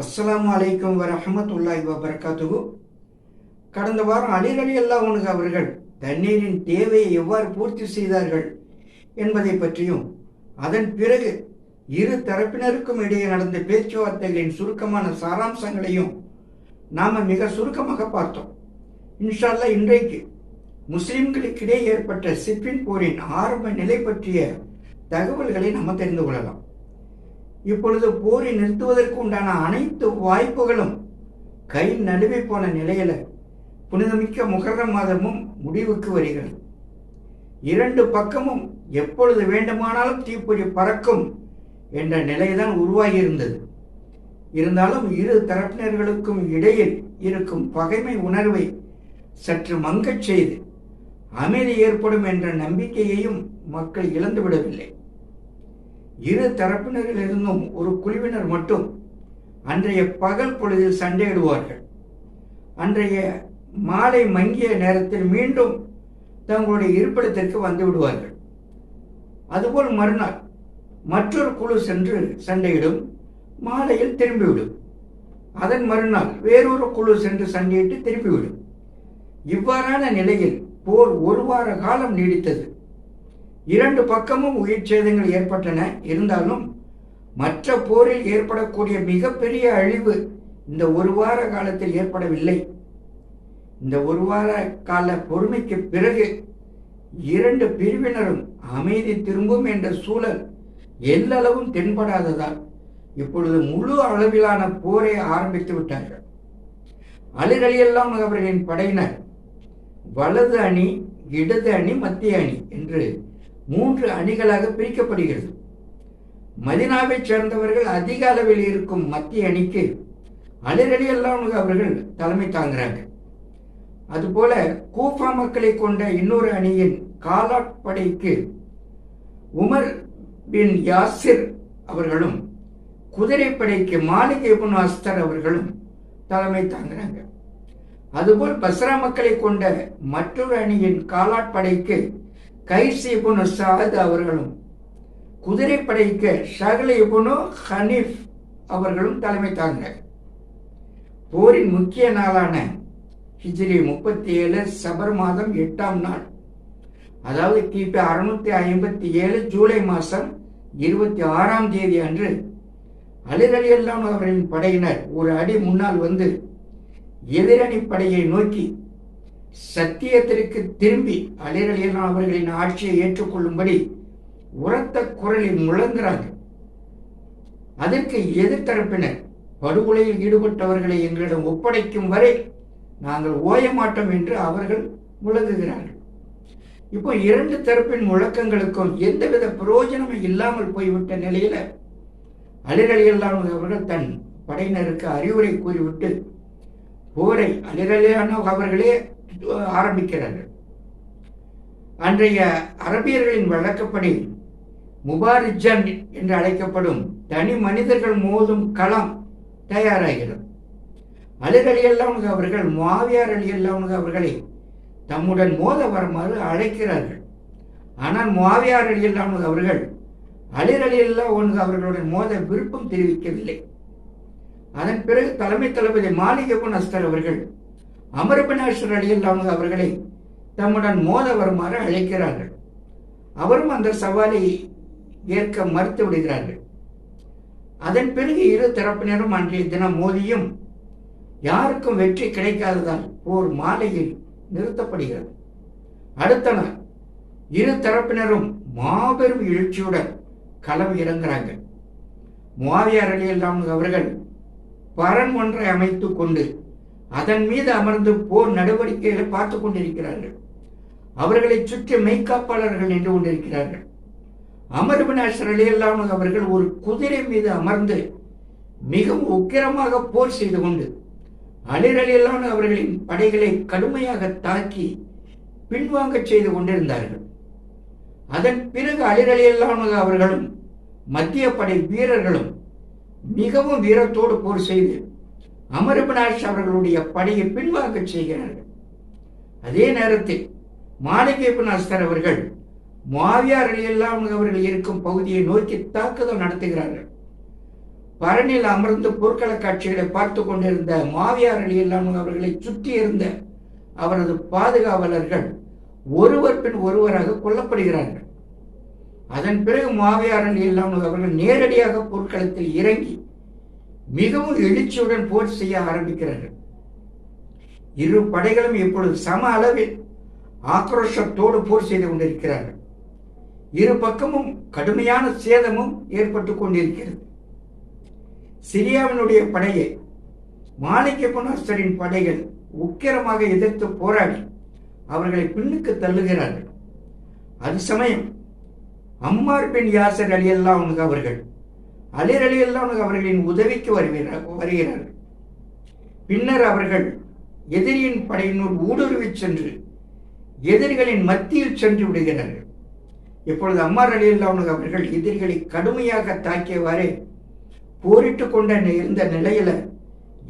அஸ்லாம் அலைக்கும் வரஹமத்துல்லாஹி வபர்காத்துகு கடந்த வாரம் அலில் அலி அல்லாஹனுக்கு அவர்கள் தண்ணீரின் தேவையை எவ்வாறு பூர்த்தி செய்தார்கள் என்பதை பற்றியும் அதன் பிறகு இரு தரப்பினருக்கும் இடையே நடந்த பேச்சுவார்த்தைகளின் சுருக்கமான சாராம்சங்களையும் நாம் மிக சுருக்கமாக பார்த்தோம். இன்ஷால்லா இன்றைக்கு முஸ்லிம்களுக்கிடையே ஏற்பட்ட சிப்பின் போரின் ஆரம்ப நிலை பற்றிய தகவல்களை நாம் தெரிந்து கொள்ளலாம். இப்பொழுது போரை நிறுத்துவதற்கு உண்டான அனைத்து வாய்ப்புகளும் கை நழுவி போன நிலையில புனிதமிக்க முகர்ரம் மாதமும் முடிவுக்கு வருகிறது. இரண்டு பக்கமும் எப்பொழுது வேண்டுமானாலும் தீப்பொறி பறக்கும் என்ற நிலைதான் உருவாகி இருந்தது இருந்தாலும் இரு தரப்பினர்களுக்கும் இடையில் இருக்கும் பகைமை உணர்வை சற்று மங்கச் செய்து அமைதி ஏற்படும் என்ற நம்பிக்கையையும் மக்கள் இழந்துவிடவில்லை. இரு தரப்பினரிலிருந்தும் ஒரு குழுவினர் மட்டும் அன்றைய பகல் பொழுதில் சண்டையிடுவார்கள். அன்றைய மாலை மங்கிய நேரத்தில் மீண்டும் தங்களுடைய இருப்பிடத்திற்கு வந்து விடுவார்கள். அதுபோல் மறுநாள் மற்றொரு குழு சென்று சண்டையிடும் மாலையில் திரும்பிவிடும். அதன் மறுநாள் வேறொரு குழு சென்று சண்டையிட்டு திரும்பிவிடும். இவ்வாறான நிலையில் போர் ஒரு வார காலம் நீடித்தது. இரண்டு பக்கமும் உயிர் சேதங்கள் ஏற்பட்டன. இருந்தாலும் மற்ற போரில் ஏற்படக்கூடிய மிகப்பெரிய அழிவு இந்த ஒரு வார காலத்தில் ஏற்படவில்லை. இந்த ஒரு வார கால பொறுமைக்கு பிறகு இரண்டு பிரிவினரும் அமைதி திரும்பும் என்ற சூழல் எல்லளவும் தென்படாததால் இப்பொழுது முழு அளவிலான போரை ஆரம்பித்து விட்டார்கள். அலிரலியெல்லாம் அவர்களின் படையினர். வலது அணி இடது அணி மத்திய அணி என்று மூன்று அணிகளாக பிரிக்கப்படுகிறது. மதினாவை சேர்ந்தவர்கள் அதிக அளவில் இருக்கும் மத்திய அணிக்கு அலிரலி அல்லாம் அவர்கள் தலைமை தாங்குறாங்க. அதுபோல கூஃபா மக்களை கொண்ட இன்னொரு அணியின் காலாட் படைக்கு உமர் பின் யாசிர் அவர்களும் குதிரைப்படைக்கு மாலிக் இபுன் அஸ்தர் அவர்களும் தலைமை தாங்குறாங்க. அதுபோல் பஸ்ரா மக்களை கொண்ட மற்றொரு அணியின் காலாட்படைக்கு கைசி கைஸ் இபுனு சாத் அவர்களும் குதிரைப்படைக்கு ஷகல் இபுனு ஹனீஃப் அவர்களும் தலைமை தாங்க போரின் முக்கிய நாளான ஹிஜ்ரி முப்பத்தி ஏழு சபர் மாதம் எட்டாம் நாள் அதாவது கிபி அறுநூத்தி ஐம்பத்தி ஏழு ஜூலை மாதம் இருபத்தி ஆறாம் தேதி அன்று அலிரலியெல்லாம் அவர்களின் படையினர் ஒரு அடி முன்னால் வந்து எதிரணி படையை நோக்கி சத்தியத்திற்கு திரும்பி அலிரலியன் அவர்களின் ஆட்சியை ஏற்றுக்கொள்ளும்படி உரத்த குரலில் முழங்குறாங்க. அதற்கு எதிர்த்தரப்பினர் படுகொலையில் ஈடுபட்டவர்களை எங்களிடம் ஒப்படைக்கும் வரை நாங்கள் ஓய மாட்டோம் என்று அவர்கள் முழங்குகிறார்கள். இப்போ இரண்டு தரப்பின் முழக்கங்களுக்கும் எந்தவித பிரயோஜனமும் இல்லாமல் போய்விட்ட நிலையில அலிரலியல்லான அவர்கள் தன் படையினருக்கு அறிவுரை கூறிவிட்டு போரை அலிரலியானோ அவர்களே ஆரம்பிக்கிறார்கள். அன்றைய அரபியர்களின் வழக்கப்படி முபாரிஜன் என்று அழைக்கப்படும் தனி மனிதர்கள் மோதும் களம் தயாராகிறது. அலிர் அலி அவர்கள் மாவியார் அலி அல்லாவுங்க அவர்களை தம்முடன் மோத வருமாறு அழைக்கிறார்கள். ஆனால் மாவியார் அலி அல்லாவுங்க அவர்கள் அலிர் அலி அல்லா அவர்களுடன் மோத விருப்பம் தெரிவிக்கவில்லை. அதன் பிறகு தலைமை தளபதி மாளிகபுன் அஸ்தர் அவர்கள் அமரபினாஷர் அடியில்லாமல் அவர்களை தம்முடன் மோத வருமாறு அழைக்கிறார்கள். அவரும் அந்த சவாலை ஏற்க மறுத்து விடுகிறார்கள். அதன் பிறகு இரு தரப்பினரும் அன்றைய தினம் மோதியும் யாருக்கும் வெற்றி கிடைக்காததால் போர் மாலையில் நிறுத்தப்படுகிறது. அடுத்த நாள் இரு தரப்பினரும் மாபெரும் எழுச்சியுடன் களம் இறங்குறாங்க முவாவியார் அலி அவர்கள் பரன் ஒன்றை அமைத்துக் கொண்டு அதன் மீது அமர்ந்து போர் நடவடிக்கைகளை பார்த்து கொண்டிருக்கிறார்கள். அவர்களை சுற்றி மெய்காப்பாளர்கள் நின்று கொண்டிருக்கிறார்கள். அமர்பினாஷர் அலியல்லாமு அவர்கள் ஒரு குதிரை மீது அமர்ந்து மிகவும் உக்கிரமாக போர் செய்து கொண்டு அலிரலியலான அவர்களின் படைகளை கடுமையாக தாக்கி பின்வாங்கச் செய்து கொண்டிருந்தார்கள். அதன் பிறகு அலிரலியலான அவர்களும் மத்திய படை வீரர்களும் மிகவும் வீரத்தோடு போர் செய்து அமர்பனாஷ் அவர்களுடைய படையை பின்வாங்கச் செய்கிறார்கள். அதே நேரத்தில் மாளிகை அவர்கள் மாவியார் அலியல்லாம் அவர்கள் இருக்கும் பகுதியை நோக்கி தாக்குதல் நடத்துகிறார்கள். பரணில் அமர்ந்து போர்க்கள காட்சிகளை பார்த்து கொண்டிருந்த மாவியார் அலியல்லாம் அவர்களை சுற்றி இருந்த அவரது பாதுகாவலர்கள் ஒருவர் பின் ஒருவராக கொல்லப்படுகிறார்கள். அதன் பிறகு மாவியார் அலியல்லாம் அவர்கள் நேரடியாக போர்க்களத்தில் இறங்கி மிகவும் எழுச்சியுடன் போர் செய்ய ஆரம்பிக்கிறார்கள். இரு படைகளும் இப்பொழுது சம அளவில் ஆக்ரோஷத்தோடு போர் செய்து கொண்டிருக்கிறார்கள். இரு பக்கமும் கடுமையான சேதமும் ஏற்பட்டு கொண்டிருக்கிறது. சிரியாவினுடைய படையை மாணிக்க புனஸ்தரின் படைகள் உக்கிரமாக எதிர்த்து போராடி அவர்களை பின்னுக்கு தள்ளுகிறார்கள். அது சமயம் அம்மார் பின் யாசர் அலி அவர்கள் அலிர் அலி அவர்களின் உதவிக்கு வருகிறார்கள். பின்னர் அவர்கள் எதிரியின் படையினுள் ஊடுருவி சென்று எதிரிகளின் மத்தியில் சென்று விடுகிறார்கள். இப்பொழுது அம்மார் அலி அல்லாஹ் அவர்கள் எதிரிகளை கடுமையாக தாக்கியவாறே போரிட்டு கொண்ட இருந்த நிலையில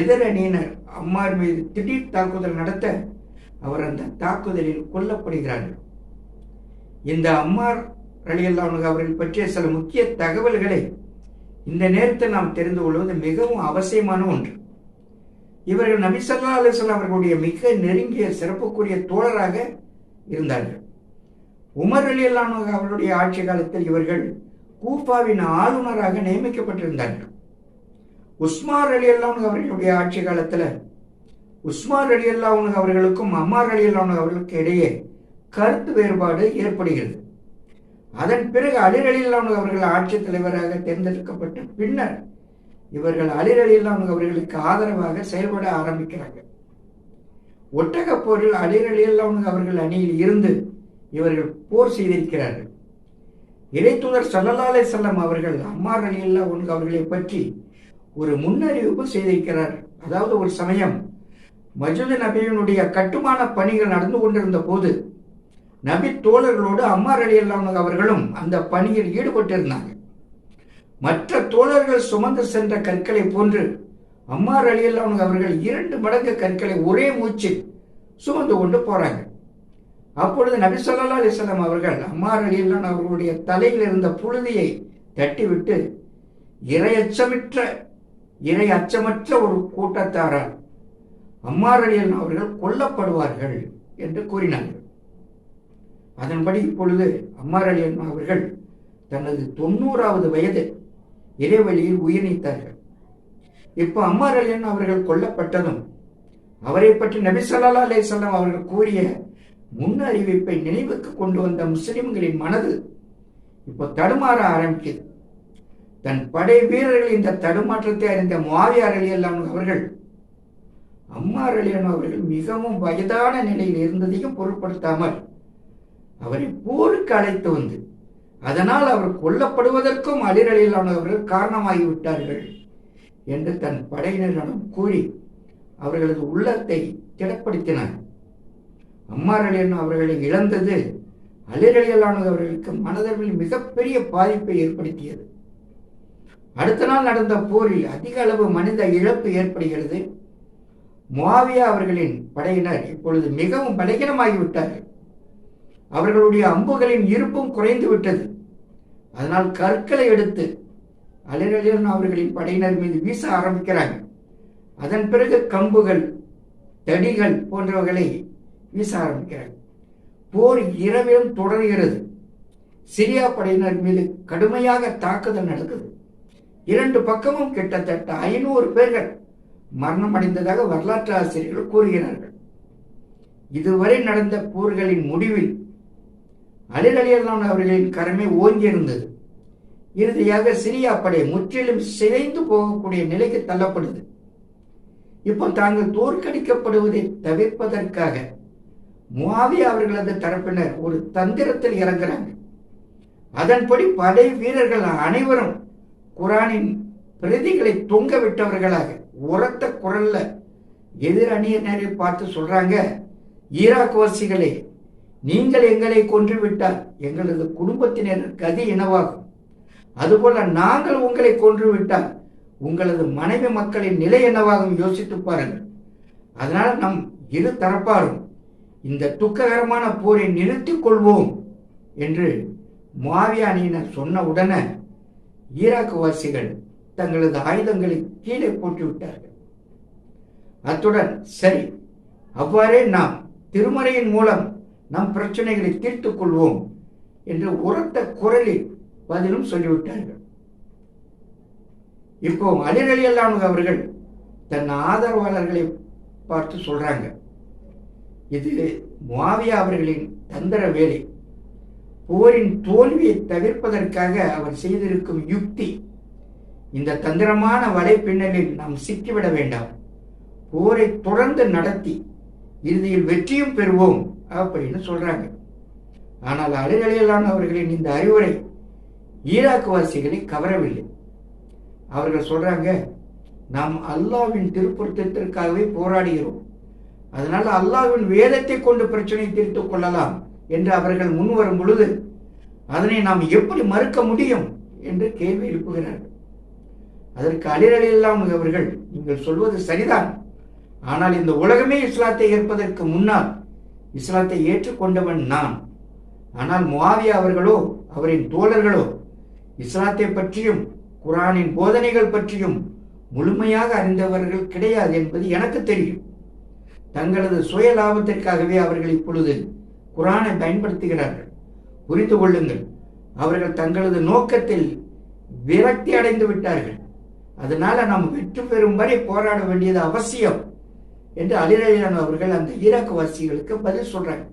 எதிர் அணியினர் அம்மார் மீது திடீர் தாக்குதல் நடத்த அவர் அந்த தாக்குதலில் கொல்லப்படுகிறார்கள். இந்த அம்மார் அலியல்லாவுக்கு அவர்கள் பற்றிய சில முக்கிய தகவல்களை இந்த நேரத்தில் நாம் தெரிந்து கொள்வது மிகவும் அவசியமான ஒன்று. இவர்கள் நபி சல்லா அலிஸ்லாம் அவர்களுடைய மிக நெருங்கிய சிறப்புக்குரிய தோழராக இருந்தார்கள். உமர் அலி அவர்களுடைய ஆட்சி காலத்தில் இவர்கள் கூப்பாவின் ஆளுநராக நியமிக்கப்பட்டிருந்தார்கள். உஸ்மார் அலி அல்லாவுன் அவர்களுடைய ஆட்சி காலத்தில் உஸ்மார் அலி அல்லாவுனு அவர்களுக்கும் அம்மார் அலி அல்லானு அவர்களுக்கு இடையே கருத்து வேறுபாடு ஏற்படுகிறது. அதன் பிறகு அலிர் அலி அவர்கள் ஆட்சித் தலைவராக தேர்ந்தெடுக்கப்பட்ட பின்னர் இவர்கள் அலிர் அவர்களுக்கு ஆதரவாக செயல்பட ஆரம்பிக்கிறாங்க. ஒட்டக போரில் அலிர் அவர்கள் அணியில் இருந்து இவர்கள் போர் செய்திருக்கிறார்கள். இறைத்துதர் சல்லல்லாலே செல்லம் அவர்கள் அம்மார் அலியல்லா அல்லா அவர்களை பற்றி ஒரு முன்னறிவிப்பு செய்திருக்கிறார். அதாவது ஒரு சமயம் மஜுது நபியினுடைய கட்டுமான பணிகள் நடந்து கொண்டிருந்த போது நபி தோழர்களோடு அம்மார் அலி அல்லாமல் அவர்களும் அந்த பணியில் ஈடுபட்டிருந்தாங்க. மற்ற தோழர்கள் சுமந்து சென்ற கற்களை போன்று அம்மார் அலி அல்லாமல் அவர்கள் இரண்டு மடங்கு கற்களை ஒரே மூச்சில் சுமந்து கொண்டு போறாங்க. அப்பொழுது நபி சொல்லா அலிஸ்லாம் அவர்கள் அம்மார் அலி அல்லான் அவர்களுடைய தலையில் இருந்த புழுதியை தட்டிவிட்டு இரையச்சமிற்ற இறை அச்சமற்ற ஒரு கூட்டத்தாரால் அம்மார் அலி அவர்கள் கொல்லப்படுவார்கள் என்று கூறினார்கள். அதன்படி இப்பொழுது அம்மார் அலி அவர்கள் தனது தொண்ணூறாவது வயது இறைவழியில் உயிர் நீத்தார்கள். இப்போ அம்மார் அலி அவர்கள் கொல்லப்பட்டதும் அவரை பற்றி நபி சல்லா அலே சொல்லம் அவர்கள் கூறிய முன் அறிவிப்பை நினைவுக்கு கொண்டு வந்த முஸ்லிம்களின் மனது இப்போ தடுமாற ஆரம்பிக்குது. தன் படை வீரர்கள் இந்த தடுமாற்றத்தை அறிந்த மாவியார் அலியல்லாம் அவர்கள் அம்மார் அலியன் அவர்கள் மிகவும் வயதான நிலையில் இருந்ததையும் பொருட்படுத்தாமல் அவரை போருக்கு அழைத்து வந்து அதனால் அவர் கொல்லப்படுவதற்கும் அலிரலிலானவர்கள் காரணமாகிவிட்டார்கள் என்று தன் படையினரிடம் கூறி அவர்களது உள்ளத்தை திடப்படுத்தினார். அம்மாரலியன் அவர்களை இழந்தது அலிரலியலானது அலியலானவர்களுக்கு மனதளவில் மிகப்பெரிய பாதிப்பை ஏற்படுத்தியது. அடுத்த நாள் நடந்த போரில் அதிக அளவு மனித இழப்பு ஏற்படுகிறது. மாவியா அவர்களின் படையினர் இப்பொழுது மிகவும் பலகீனமாகிவிட்டார்கள். அவர்களுடைய அம்புகளின் இருப்பும் குறைந்து விட்டது. அதனால் கற்களை எடுத்து அலிரலியன் அவர்களின் படையினர் மீது வீச ஆரம்பிக்கிறாங்க அதன் பிறகு கம்புகள் தடிகள் போன்றவர்களை வீச ஆரம்பிக்கிறாங்க போர் இரவிலும் தொடர்கிறது. சிரியா படையினர் மீது கடுமையாக தாக்குதல் நடக்குது. இரண்டு பக்கமும் கிட்டத்தட்ட ஐநூறு பேர்கள் மரணம் அடைந்ததாக வரலாற்று ஆசிரியர்கள் கூறுகிறார்கள். இதுவரை நடந்த போர்களின் முடிவில் அலில் அலியல்லான் அவர்களின் கரமே ஓங்கியிருந்தது. இறுதியாக சிரியா படை முற்றிலும் சிதைந்து போகக்கூடிய நிலைக்கு தள்ளப்படுது இப்போ தாங்கள் தோற்கடிக்கப்படுவதை தவிர்ப்பதற்காக முவாவி அவர்களது தரப்பினர் ஒரு தந்திரத்தில் இறங்குறாங்க. அதன்படி படை வீரர்கள் அனைவரும் குரானின் பிரதிகளை தொங்க விட்டவர்களாக உரத்த குரல்ல எதிரணியினரை பார்த்து சொல்றாங்க ஈராக் வாசிகளே நீங்கள் எங்களை கொன்று விட்டால் எங்களது குடும்பத்தினர் கதி என்னவாகும்? அதுபோல நாங்கள் உங்களை கொன்று விட்டால் உங்களது மனைவி மக்களின் நிலை என்னவாகும்? யோசித்து பாருங்கள். அதனால் நம் இரு தரப்பாரும் இந்த துக்ககரமான போரை நிறுத்திக் கொள்வோம் என்று மாவிய அணியினர் சொன்ன உடனே ஈராக்வாசிகள் தங்களது ஆயுதங்களை கீழே போட்டுவிட்டார்கள். அத்துடன் சரி அவ்வாறே நாம் திருமறையின் மூலம் நம் பிரச்சனைகளை தீர்த்து கொள்வோம் என்று உரத்த குரலில் பதிலும் சொல்லிவிட்டார்கள். இப்போ அலிரலி அல்லானு அவர்கள் தன் ஆதரவாளர்களை பார்த்து சொல்றாங்க. இது மாவியா அவர்களின் தந்திர வேலை. போரின் தோல்வியை தவிர்ப்பதற்காக அவர் செய்திருக்கும் யுக்தி. இந்த தந்திரமான வலைப்பின்னலில் நாம் சிக்கிவிட வேண்டாம். போரை தொடர்ந்து நடத்தி இறுதியில் வெற்றியும் பெறுவோம் அப்படின்னு சொல்றாங்க. ஆனால் அலிரலியலான அவர்களின் இந்த அறிவுரை ஈராக்வாசிகளை கவரவில்லை. அவர்கள் சொல்றாங்க நாம் அல்லாவின் திருப்பொருத்தத்திற்காகவே போராடுகிறோம். அதனால் அல்லாவின் வேதத்தை கொண்டு பிரச்சனை தீர்த்துக் கொள்ளலாம் என்று அவர்கள் முன் வரும் பொழுது அதனை நாம் எப்படி மறுக்க முடியும் என்று கேள்வி எழுப்புகிறார்கள். அதற்கு அலிரலியல்லாம் அவர்கள் நீங்கள் சொல்வது சரிதான். ஆனால் இந்த உலகமே இஸ்லாத்தை ஏற்பதற்கு முன்னால் இஸ்லாத்தை ஏற்றுக்கொண்டவன் நான். ஆனால் முவாவியா அவர்களோ அவரின் தோழர்களோ இஸ்லாத்தை பற்றியும் குரானின் போதனைகள் பற்றியும் முழுமையாக அறிந்தவர்கள் கிடையாது என்பது எனக்கு தெரியும். தங்களது சுய லாபத்திற்காகவே அவர்கள் இப்பொழுது குரானை பயன்படுத்துகிறார்கள். புரிந்து கொள்ளுங்கள் அவர்கள் தங்களது நோக்கத்தில் விரக்தி அடைந்து விட்டார்கள். அதனால நாம் வெற்றி பெறும் வரை போராட வேண்டியது அவசியம். என்று அலிரலியான் அவர்கள் அந்த ஈராக் வாசிகளுக்கு பதில் சொல்றாங்க.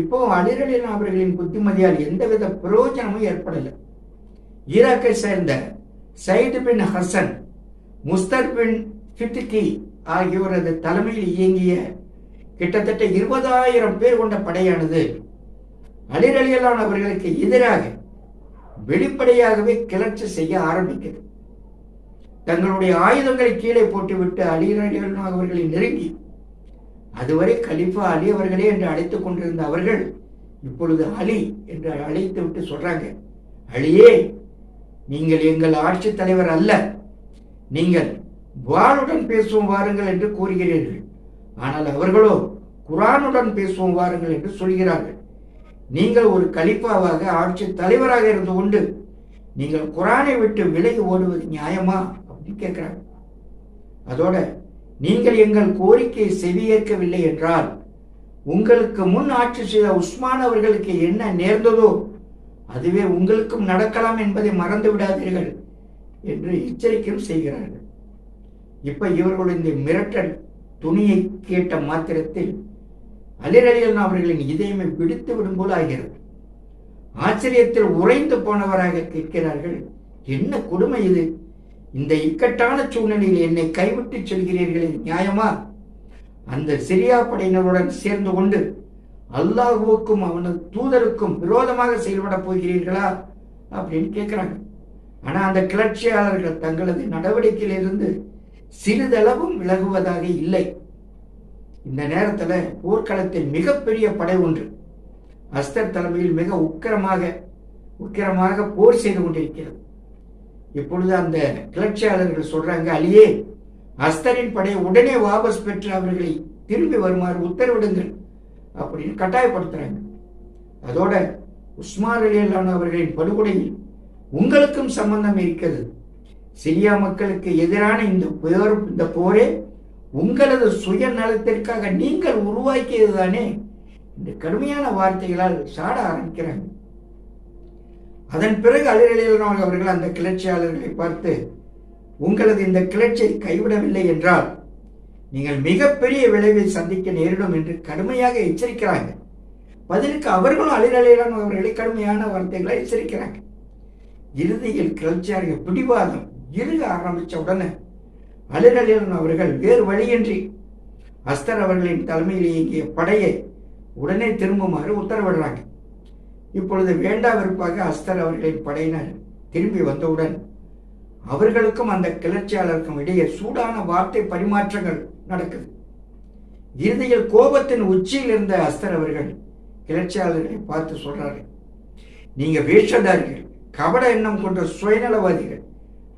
இப்போ அலிரலியான் அவர்களின் புத்திமதியால் எந்தவித பிரயோஜனமும் ஏற்படலை. ஈராக்கை சேர்ந்த சயித் பின் ஹசன் முஸ்தர் பின் ஃபிட்கி ஆகியோரது தலைமையில் இயங்கிய கிட்டத்தட்ட இருபதாயிரம் பேர் கொண்ட படையானது அலிரலியலான் அவர்களுக்கு எதிராக வெளிப்படையாகவே கிளர்ச்சி செய்ய ஆரம்பிக்கிறது தங்களுடைய ஆயுதங்களை கீழே போட்டுவிட்டு அலிரலியலான் அவர்களை நெருங்கி அதுவரை கலிஃபா அலி அவர்களே என்று அழைத்துக் கொண்டிருந்த அவர்கள் இப்பொழுது அலி என்று அழைத்து விட்டு சொல்றாங்க அலியே நீங்கள் எங்கள் ஆட்சி தலைவர் அல்ல நீங்கள் வாளுடன் பேசுவோம் வாருங்கள் என்று கூறுகிறீர்கள். ஆனால் அவர்களோ குரானுடன் பேசுவோம் வாருங்கள் என்று சொல்கிறார்கள். நீங்கள் ஒரு கலிப்பாவாக ஆட்சி தலைவராக இருந்து கொண்டு நீங்கள் குரானை விட்டு விலகி ஓடுவது நியாயமா? கேட்கிறார் அதோட நீங்கள் எங்கள் கோரிக்கையை செவியேற்கவில்லை என்றால் உங்களுக்கு முன் ஆட்சி செய்த உஸ்மான் அவர்களுக்கு என்ன நேர்ந்ததோ அதுவே உங்களுக்கும் நடக்கலாம் என்பதை மறந்து விடாதீர்கள் என்று எச்சரிக்கையும் செய்கிறார்கள். இப்ப இவர்கள் இந்த மிரட்டல் துணியை கேட்ட மாத்திரத்தில் அலிரலியன் அவர்களின் இதயமை பிடித்து விடும் போல ஆகிறது. ஆச்சரியத்தில் உறைந்து போனவராக கேட்கிறார்கள் என்ன கொடுமை இது? இந்த இக்கட்டான சூழ்நிலையில் என்னை கைவிட்டு செல்கிறீர்கள் நியாயமா? அந்த சிரியா படையினருடன் சேர்ந்து கொண்டு அல்லாஹுவுக்கும் அவனது தூதருக்கும் விரோதமாக செயல்பட போகிறீர்களா அப்படின்னு கேட்கிறாங்க ஆனா அந்த கிளர்ச்சியாளர்கள் தங்களது நடவடிக்கையிலிருந்து சிறிதளவும் விலகுவதாக இல்லை. இந்த நேரத்துல போர்க்களத்தில் மிகப்பெரிய படை ஒன்று அஸ்தர் தலைமையில் மிக உக்கிரமாக உக்கிரமாக போர் செய்து கொண்டிருக்கிறது. இப்பொழுது அந்த கிளர்ச்சியாளர்கள் சொல்றாங்க அலியே அஸ்தரின் படையை உடனே வாபஸ் பெற்று அவர்களை திரும்பி வருமாறு உத்தரவிடுங்கள் அப்படின்னு கட்டாயப்படுத்துறாங்க. அதோட உஸ்மான் அலியல்லான அவர்களின் படுகொலையில் உங்களுக்கும் சம்பந்தம் இருக்கிறது. சிரியா மக்களுக்கு எதிரான இந்த போர் இந்த போரே உங்களது சுயநலத்திற்காக நீங்கள் உருவாக்கியது தானே இந்த கடுமையான வார்த்தைகளால் சாட ஆரம்பிக்கிறாங்க. அதன் பிறகு அலிரலியலான அவர்கள் அந்த கிளர்ச்சியாளர்களை பார்த்து உங்களது இந்த கிளர்ச்சியை கைவிடவில்லை என்றால் நீங்கள் மிகப்பெரிய விளைவை சந்திக்க நேரிடும் என்று கடுமையாக எச்சரிக்கிறாங்க. பதிலுக்கு அவர்களும் அலிரலியலான அவர்களை கடுமையான வார்த்தைகளை எச்சரிக்கிறாங்க. இறுதியில் கிளர்ச்சியாளர்கள் பிடிவாதம் இருக ஆரம்பித்த உடனே அலிரலியலன் அவர்கள் வேறு வழியின்றி அஸ்தர் அவர்களின் தலைமையில் இயங்கிய படையை உடனே திரும்புமாறு உத்தரவிடுறாங்க. இப்பொழுது வேண்டா வெறுப்பாக அஸ்தர் அவர்களின் படையினர் திரும்பி வந்தவுடன் அவர்களுக்கும் அந்த கிளர்ச்சியாளருக்கும் இடையே சூடான வார்த்தை பரிமாற்றங்கள் நடக்குது. இறுதியில் கோபத்தின் உச்சியில் இருந்த அஸ்தர் அவர்கள் கிளர்ச்சியாளர்களை பார்த்து சொல்றாரு நீங்க வேஷதாரிகள் கபட எண்ணம் கொண்ட சுயநலவாதிகள்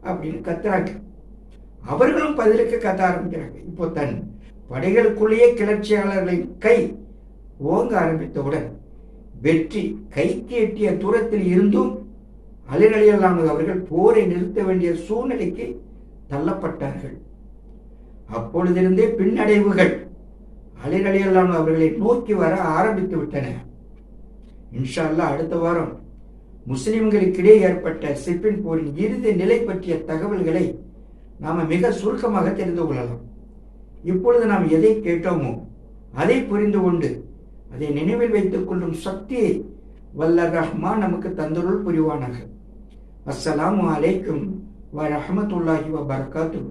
அப்படின்னு கத்துறாங்க. அவர்களும் பதிலுக்கு கத்த ஆரம்பிக்கிறாங்க. இப்போ தன் படைகளுக்குள்ளேயே கிளர்ச்சியாளர்களின் கை ஓங்க ஆரம்பித்தவுடன் வெற்றி கைக்கு எட்டிய தூரத்தில் இருந்தும் அலிரலியல்லானது அவர்கள் போரை நிறுத்த வேண்டிய சூழ்நிலைக்கு தள்ளப்பட்டார்கள். அப்பொழுதிருந்தே பின்னடைவுகள் அலிரலியல்லானது அவர்களை நோக்கி வர ஆரம்பித்து விட்டன. இன்ஷா அல்லாஹ் அடுத்த வாரம் முஸ்லிம்களுக்கிடையே ஏற்பட்ட சிப்பின் போரின் இறுதி நிலை பற்றிய தகவல்களை நாம் மிக சுருக்கமாக தெரிந்து கொள்ளலாம். இப்பொழுது நாம் எதை கேட்டோமோ அதை புரிந்து கொண்டு அதை நினைவில் வைத்துக் கொள்ளும் சக்தியை வல்ல ரஹ்மா நமக்கு தந்தருள் புரிவானாக. அஸ்ஸலாமு அலைக்கும் வ ரஹ்மத்துல்லாஹி வ பரகாத்துஹு